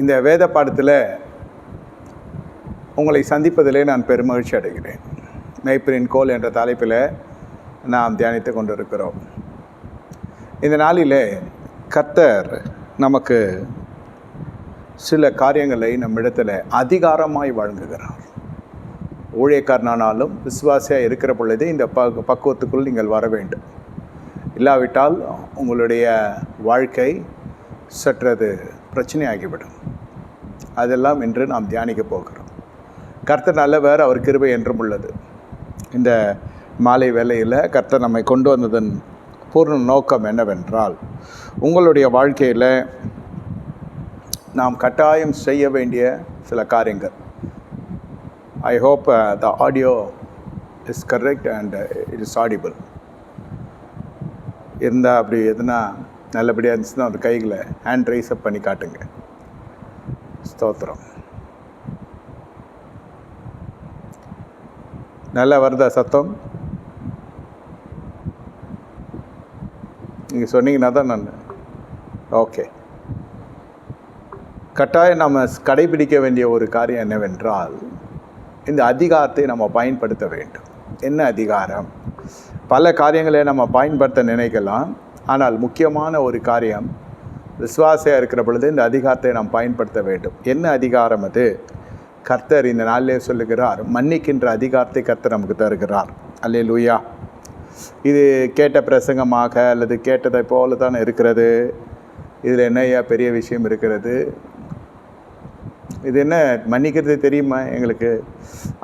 இந்த வேத பாடத்தில் உங்களை சந்திப்பதிலே நான் பெருமகிழ்ச்சி அடைகிறேன். மெய்ப்பிரின் கோல் என்ற தலைப்பில் நாம் தியானித்து கொண்டிருக்கிறோம். இந்த நாளிலே கர்த்தர் நமக்கு சில காரியங்களை நம்மிடத்தில் அதிகாரமாய் வழங்குகிறார். ஊழியக்காரனானாலும் விசுவாசியாக இருக்கிற பொழுது இந்த ப பக்குவத்துக்குள் நீங்கள் வர வேண்டும். இல்லாவிட்டால் உங்களுடைய வாழ்க்கை சற்றது பிரச்சனையாகிவிடும். அதெல்லாம் இன்று நாம் தியானிக்க போகிறோம். கர்த்தர் நல்லவர் அவர் கிருபை என்றும் உள்ளது. இந்த மாலை வேலையில் கர்த்தர் நம்மை கொண்டு வந்ததன் பூர்ண நோக்கம் என்னவென்றால் உங்களுடைய வாழ்க்கையில் நாம் கட்டாயம் செய்ய வேண்டிய சில காரியங்கள். I hope the audio is correct and it is audible இருந்தால் அப்படி எதுனா நல்லபடியாக இருந்துச்சுன்னா அந்த கைகளை ஹேண்ட் ரைஸ் அப் பண்ணி காட்டுங்க. ஸ்தோத்திரம். நல்லா வருதா சத்தம்? நீங்கள் சொன்னீங்கன்னா தான் நான் ஓகே. கட்டாயம் நம்ம கடைபிடிக்க வேண்டிய ஒரு காரியம் என்னவென்றால் இந்த அதிகாரத்தை நம்ம பயன்படுத்த வேண்டும். என்ன அதிகாரம்? பல காரியங்களை நம்ம பயன்படுத்த நினைக்கலாம். ஆனால் முக்கியமான ஒரு காரியம் விசுவாசியாக இருக்கிற பொழுது இந்த அதிகாரத்தை நாம் பயன்படுத்த வேண்டும். என்ன அதிகாரம் அது? கர்த்தர் இந்த நாளிலே சொல்லுகிறார் மன்னிக்கின்ற அதிகாரத்தை கர்த்தர் நமக்கு தருகிறார். அல்லே லூயா இது கேட்ட பிரசங்கமாக அல்லது கேட்டதை போல தான் இருக்கிறது. இதில் என்னையா பெரிய விஷயம் இருக்கிறது? இது என்ன மன்னிக்கிறது தெரியுமா எங்களுக்கு?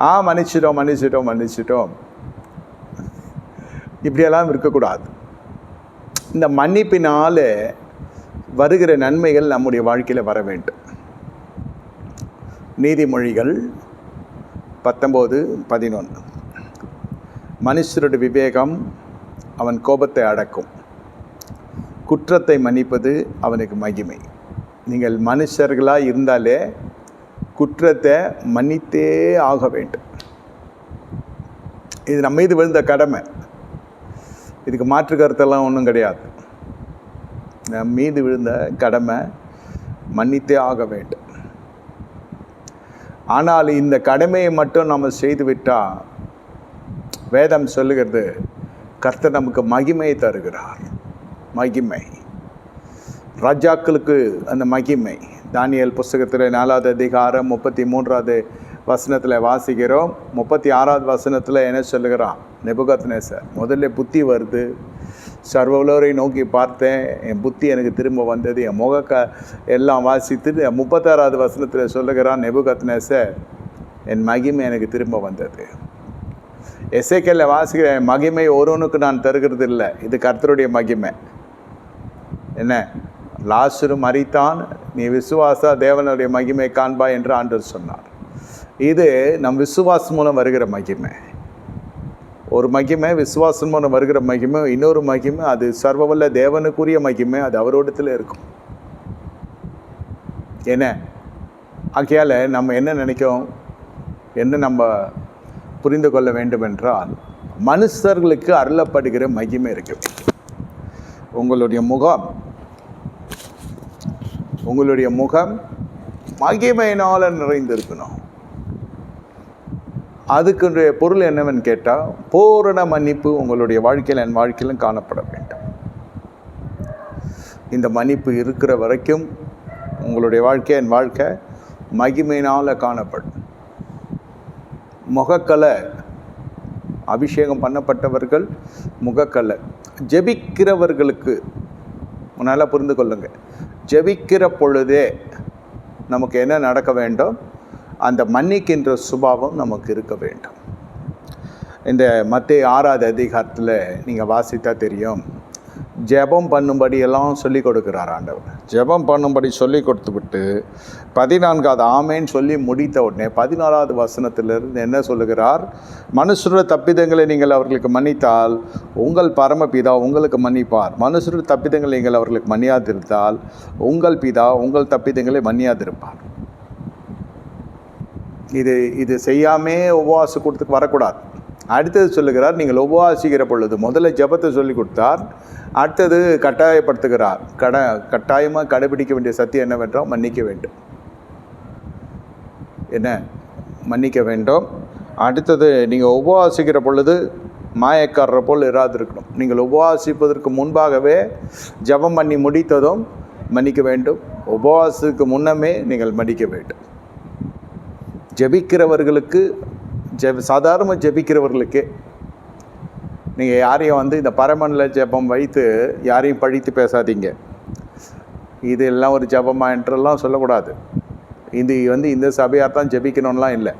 ஆ மன்னிச்சிட்டோம் மன்னிச்சிட்டோம் மன்னிச்சிட்டோம். இப்படியெல்லாம் இருக்கக்கூடாது. இந்த மன்னிப்பினால் வருகிற நன்மைகள் நம்முடைய வாழ்க்கையில் வர வேண்டும். நீதிமொழிகள் பத்தொம்போது பதினொன்று. மனுஷருடைய விவேகம் அவன் கோபத்தை அடக்கும். குற்றத்தை மன்னிப்பது அவனுக்கு மகிமை. நீங்கள் மனுஷர்களாக இருந்தாலே குற்றத்தை மன்னித்தே ஆக வேண்டும். இது நம்ம மீது விழுந்த கடமை. இதுக்கு மாற்று கருத்தெல்லாம் ஒன்றும் கிடையாது. நம் மீது விழுந்த கடமை மன்னித்தே ஆக வேண்டும். ஆனால் இந்த கடமையை மட்டும் நம்ம செய்துவிட்டால் வேதம் சொல்லுகிறது கர்த்தர் நமக்கு மகிமையை தருகிறார். மகிமை. ராஜாக்களுக்கு அந்த மகிமை. தானியல் புஸ்தகத்தில் நாலாவது அதிகாரம் முப்பத்தி மூன்றாவது வசனத்தில் வாசிக்கிறோம். முப்பத்தி ஆறாவது வசனத்தில் என்ன சொல்லுகிறான்? நெபுகத்னேசர் முதல்ல புத்தி வருது சர்வலோரை நோக்கி பார்த்தேன். என் புத்தி எனக்கு திரும்ப வந்தது. என் முக க எல்லாம் வாசித்து முப்பத்தாறாவது வசனத்தில் சொல்லுகிறான் நெபு நேசர் என் மகிமை எனக்கு திரும்ப வந்தது. எசைக்கல்ல வாசிக்கிற என் மகிமை ஒருவனுக்கு நான் தருகிறது இல்லை இது கர்த்தருடைய மகிமை. என்ன? லாசுரு மறித்தான் நீ விசுவாசா தேவனுடைய மகிமை காண்பா என்று ஆண்டவர் சொன்னார். இது நம் விசுவாசம் மூலம் வருகிற மகிமை. ஒரு மகிமை விசுவாசம் மூலம் வருகிற மகிமை இன்னொரு மகிமை அது சர்வவல்ல தேவனுக்குரிய மகிமை அது அவரோடத்தில் இருக்கும். என்ன? ஆகையால் நம்ம என்ன நினைக்கிறோம்? என்ன நம்ம புரிந்து கொள்ள வேண்டும் என்றால் மனுஷர்களுக்கு அருளப்படுகிற மகிமை இருக்கு. உங்களுடைய முகம் உங்களுடைய முகம் மகிமையினால் நிறைந்திருக்கணும். அதுக்குடைய பொருள் என்னவென்னு கேட்டால் பூரண மன்னிப்பு உங்களுடைய வாழ்க்கையில் என் வாழ்க்கையிலும் காணப்பட வேண்டும். இந்த மன்னிப்பு இருக்கிற வரைக்கும் உங்களுடைய வாழ்க்கை என் வாழ்க்கை மகிமையினால் காணப்படும். முகக்கலை அபிஷேகம் பண்ணப்பட்டவர்கள் முகக்கலை. ஜெபிக்கிறவர்களுக்கு நல்லா புரிந்து கொள்ளுங்கள் ஜெபிக்கிற பொழுதே நமக்கு என்ன நடக்க வேண்டும்? அந்த மன்னிக்கின்ற சுபாவம் நமக்கு இருக்க வேண்டும். இந்த மத்திய ஆறாவது அதிகாரத்தில் நீங்கள் வாசித்தா தெரியும். ஜெபம் பண்ணும்படியெல்லாம் சொல்லி கொடுக்குறார் ஆண்டவர். ஜெபம் பண்ணும்படி சொல்லி கொடுத்து விட்டு பதினான்காவது ஆமேன்னு சொல்லி முடித்த உடனே பதினாலாவது வசனத்திலிருந்து என்ன சொல்லுகிறார்? மனுஷருடைய தப்பிதங்களை நீங்கள் அவர்களுக்கு மன்னித்தால் உங்கள் பரமபிதா உங்களுக்கு மன்னிப்பார். மனுஷருடைய தப்பிதங்களை நீங்கள் அவர்களுக்கு மன்னியாதிருந்தால் உங்கள் பிதா உங்கள் தப்பிதங்களை மன்னியாதிருப்பார். இது இது செய்யாமே உபவாச கூட்டத்துக்கு வரக்கூடாது. அடுத்தது சொல்லுகிறார் நீங்கள் உபவாசிக்கிற பொழுது முதல்ல ஜெபத்தை சொல்லி கொடுத்தார் அடுத்தது கட்டாயப்படுத்துகிறார். கட கட்டாயமாக கடைபிடிக்க வேண்டிய சத்தியம் என்னவென்றால் மன்னிக்க வேண்டும். என்ன? மன்னிக்க வேண்டும். அடுத்தது நீங்கள் உபவாசிக்கிற பொழுது மாயக்காரர் போல் இராதிருக்கணும் நீங்கள் உபவாசிப்பதற்கு முன்பாகவே ஜெபம் பண்ணி முடித்ததும் மன்னிக்க வேண்டும். உபவாசத்துக்கு முன்னமே நீங்கள் மன்னிக்க வேண்டும். ஜெபிக்கிறவர்களுக்கு ஜெப சாதாரண ஜெபிக்கிறவர்களுக்கே நீங்கள் யாரையும் வந்து இந்த பரமனில் ஜெபம் வைத்து யாரையும் பழித்து பேசாதீங்க. இது எல்லாம் ஒரு ஜபமா என்றெல்லாம் சொல்லக்கூடாது. இது வந்து இந்த சபையார் தான் ஜெபிக்கணும்லாம் இல்லை.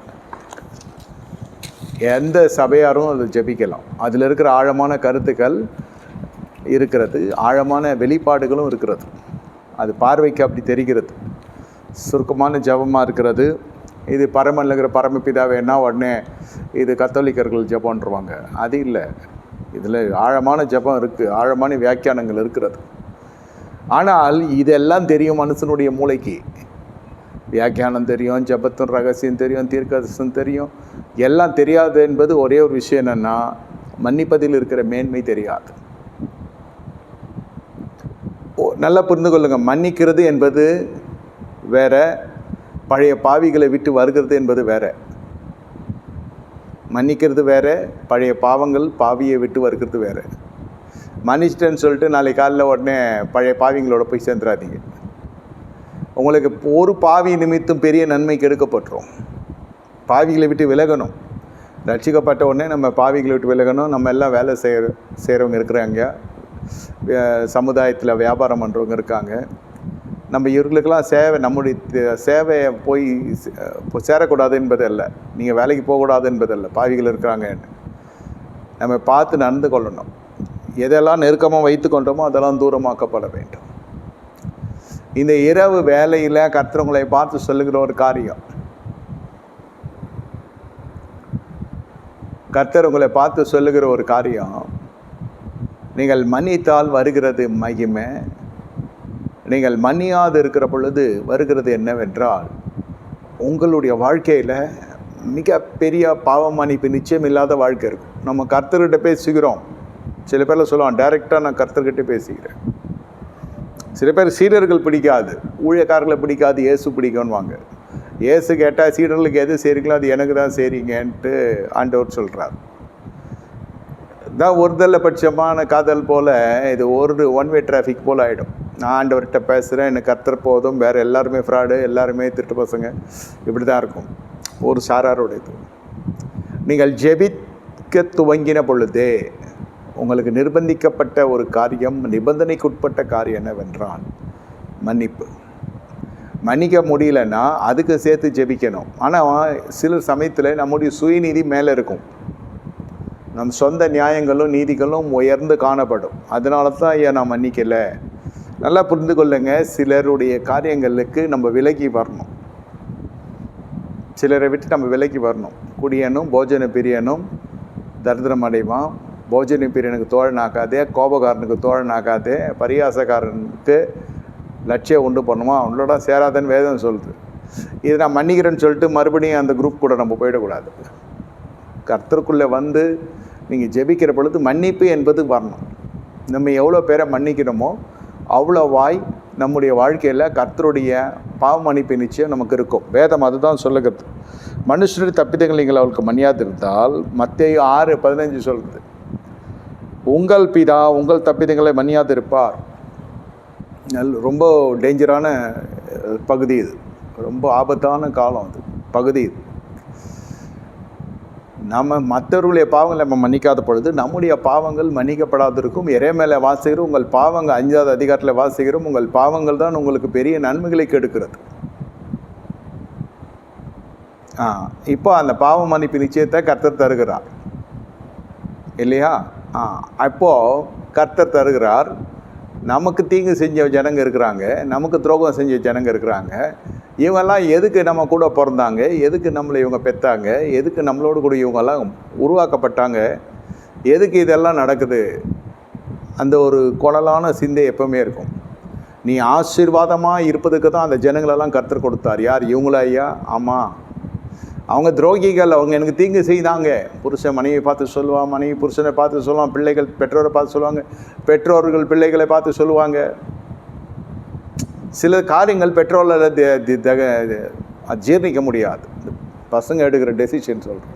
எந்த சபையாரும் அதை ஜெபிக்கலாம். அதில் இருக்கிற ஆழமான கருத்துக்கள் இருக்கிறது. ஆழமான வெளிப்பாடுகளும் இருக்கிறது. அது பார்வைக்கு அப்படி தெரிகிறது. சுருக்கமான ஜெபமாக இருக்கிறது. இது பரமன் இருக்கிற பரமபிதா வேணா உடனே இது கத்தோலிக்கர்கள் ஜெபம்ன்றவாங்க. அது இல்லை. இதில் ஆழமான ஜெபம் இருக்குது ஆழமான வியாக்கியானங்கள் இருக்கிறது. ஆனால் இதெல்லாம் தெரியும் மனுஷனுடைய மூளைக்கு. வியாக்கியானம் தெரியும் ஜபத்தின் ரகசியம் தெரியும் தீர்க்கதரிசனம் தெரியும். எல்லாம் தெரியாது என்பது ஒரே ஒரு விஷயம் என்னென்னா மன்னிப்பதில் இருக்கிற மேன்மை தெரியாது. ஓ, நல்லா புரிந்து கொள்ளுங்கள் மன்னிக்கிறது என்பது வேற பழைய பாவிகளை விட்டு வருகிறது என்பது வேற. மன்னிக்கிறது வேற பழைய பாவங்கள் பாவியை விட்டு வருகிறது வேற. மன்னிச்சிட்டேன்னு சொல்லிட்டு நாளைக்கு காலையில் உடனே பழைய பாவிங்களோட போய் சேர்ந்துடாதீங்க உங்களுக்கு ஒரு பாவி நிமித்தம் பெரிய நன்மை கெடுக்கப்பட்டுரும் பாவிகளை விட்டு விலகணும். ரட்சிக்கப்பட்ட உடனே நம்ம பாவிகளை விட்டு விலகணும். நம்ம எல்லாம் வேலை செய்கிற செய்கிறவங்க இருக்கிறாங்க. சமுதாயத்தில் வியாபாரம் பண்ணுறவங்க இருக்காங்க. நம்ம இவர்களுக்கெல்லாம் சேவை நம்முடைய சேவையை போய் சே- சேரக்கூடாது என்பது அல்ல நீங்கள் வேலைக்கு போகக்கூடாது என்பதல்ல. பாவிகள் இருக்கிறாங்கன்னு நம்ம பார்த்து நடந்து கொள்ளணும். எதெல்லாம் நெருக்கமாக வைத்து கொண்டோமோ அதெல்லாம் தூரமாக்கப்பட வேண்டும். இந்த இரவு வேலையில் கர்த்தவங்களை பார்த்து சொல்லுகிற ஒரு காரியம். கர்த்தர் உங்களை பார்த்து சொல்லுகிற ஒரு காரியம் நீங்கள் மன்னித்தால் வருகிறது மகிமை. நீங்கள் மன்னியாது இருக்கிற பொழுது வருகிறது என்னவென்றால் உங்களுடைய வாழ்க்கையில் மிக பெரிய பாவ மன்னிப்பு நிச்சயம் இல்லாத வாழ்க்கை இருக்கும். நம்ம கர்த்தர்கிட்ட பேசுகிறோம். சில பேரில் சொல்லுவான் டைரெக்டாக நான் கர்த்தர்கிட்ட பேசிக்கிறேன் சில பேர் சீடர்கள் பிடிக்காது ஊழியக்காரர்களை பிடிக்காது இயேசு பிடிக்கும்வாங்க இயேசு கேட்டால் சீடர்களுக்கு எது செய்றீங்களோ அது எனக்கு தான் செய்றீங்கன்ட்டு ஆண்டவர் சொல்கிறார் தான் ஒருதல்ல பட்சமான காதல் போல் இது ஒரு ஒன் வே டிராஃபிக் போல் ஆகிடும் நான் ஆண்டவர்கிட்ட பேசுகிறேன் எனக்கு கத்துற போதும். வேறு எல்லாருமே ஃப்ராடு எல்லாருமே திருட்டு பசங்க. இப்படி தான் இருக்கும். ஒரு சாராருடையது. நீங்கள் ஜெபிக்க துவங்கின பொழுதே உங்களுக்கு நிர்பந்திக்கப்பட்ட ஒரு காரியம் நிபந்தனைக்குட்பட்ட காரியம் என்னவென்றால் மன்னிப்பு. மன்னிக்க முடியலன்னா அதுக்கு சேர்த்து ஜெபிக்கணும். ஆனால் சில சமயத்தில் நம்முடைய சுயநீதி மேலே இருக்கும். நம் சொந்த நியாயங்களும் நீதிகளும் உயர்ந்து காணப்படும். அதனால தான் ஐயா நான் மன்னிக்கலை. நல்லா புரிந்து கொள்ளுங்க. சிலருடைய காரியங்களுக்கு நம்ம விலகி வரணும். சிலரை விட்டு நம்ம விலகி வரணும். குடியனும் போஜன பிரியனும் தரித்திரம் அடைவான். போஜன பிரியனுக்கு தோழனாக்காதே கோபக்காரனுக்கு தோழனாக்காதே பரியாசக்காரனுக்கு லட்சியம் உண்டு பண்ணுவான். அவனோட சேராதன்னு வேதம் சொல்லுது. இது நான் மன்னிக்கிறேன்னு சொல்லிட்டு மறுபடியும் அந்த குரூப் கூட நம்ம போயிடக்கூடாது. கர்த்தருக்குள்ளே வந்து நீங்கள் ஜெபிக்கிற பொழுது மன்னிப்பு என்பது வரணும். நம்ம எவ்வளோ பேரை மன்னிக்கிறோமோ அவ்வளோ வாய் நம்முடைய வாழ்க்கையில் கர்த்தருடைய பாவ நிச்சயம் நமக்கு இருக்கும். வேதம் அதுதான் சொல்லுகிறது. மனுஷனுடைய தப்பிதங்கள் நீங்கள் அவளுக்கு மன்னியாதிருந்தால் மத்திய ஆறு பதினஞ்சு சொல்கிறது உங்கள் பிதா உங்கள் தப்பிதங்களை மன்னியாதிருப்பார். நல் ரொம்ப டேஞ்சரான பகுதி இது. ரொம்ப ஆபத்தான காலம் அது. பகுதி இது. நம்ம மற்றவர்களுடைய பாவங்களை நம்ம மன்னிக்காத பொழுது நம்முடைய பாவங்கள் மன்னிக்கப்படாதிருக்கும். இறை மேலே வாசிக்கிறோம் உங்கள் பாவங்கள் அஞ்சாவது அதிகாரத்தில் வாசிக்கிறோம் உங்கள் பாவங்கள் தான் உங்களுக்கு பெரிய நன்மைகளை கெடுக்கிறது. ஆ இப்போ அந்த பாவ மன்னிப்பு நிச்சயத்தை கர்த்தர் தருகிறார். இல்லையா? ஆ அப்போது கர்த்தர் தருகிறார். நமக்கு தீங்கு செஞ்ச ஜனங்க இருக்கிறாங்க. நமக்கு துரோகம் செஞ்ச ஜனங்க இருக்கிறாங்க. இவங்கெல்லாம் எதுக்கு நம்ம கூட பிறந்தாங்க? எதுக்கு நம்மளை இவங்க பெற்றாங்க எதுக்கு நம்மளோடு கூட இவங்கெல்லாம் உருவாக்கப்பட்டாங்க? எதுக்கு இதெல்லாம் நடக்குது? அந்த ஒரு குழலான சிந்தை எப்பவுமே இருக்கும். நீ ஆசீர்வாதமாக இருப்பதுக்கு தான் அந்த ஜனங்களெல்லாம் கற்றுக் கொடுத்தார். யார்? இவங்களா ஐயா? ஆமாம் அவங்க துரோகிகள். அவங்க எனக்கு தீங்கு செய்தாங்க. புருஷன் மனைவியை பார்த்து சொல்லுவான் மனைவி புருஷனை பார்த்து சொல்லுவான் பிள்ளைகள் பெற்றோரை பார்த்து சொல்லுவாங்க பெற்றோர்கள் பிள்ளைகளை பார்த்து சொல்லுவாங்க. சில காரியங்கள் பெட்ரோலில் ஜீர்ணிக்க முடியாது. பசங்க எடுக்கிற டெசிஷன் சொல்கிறேன்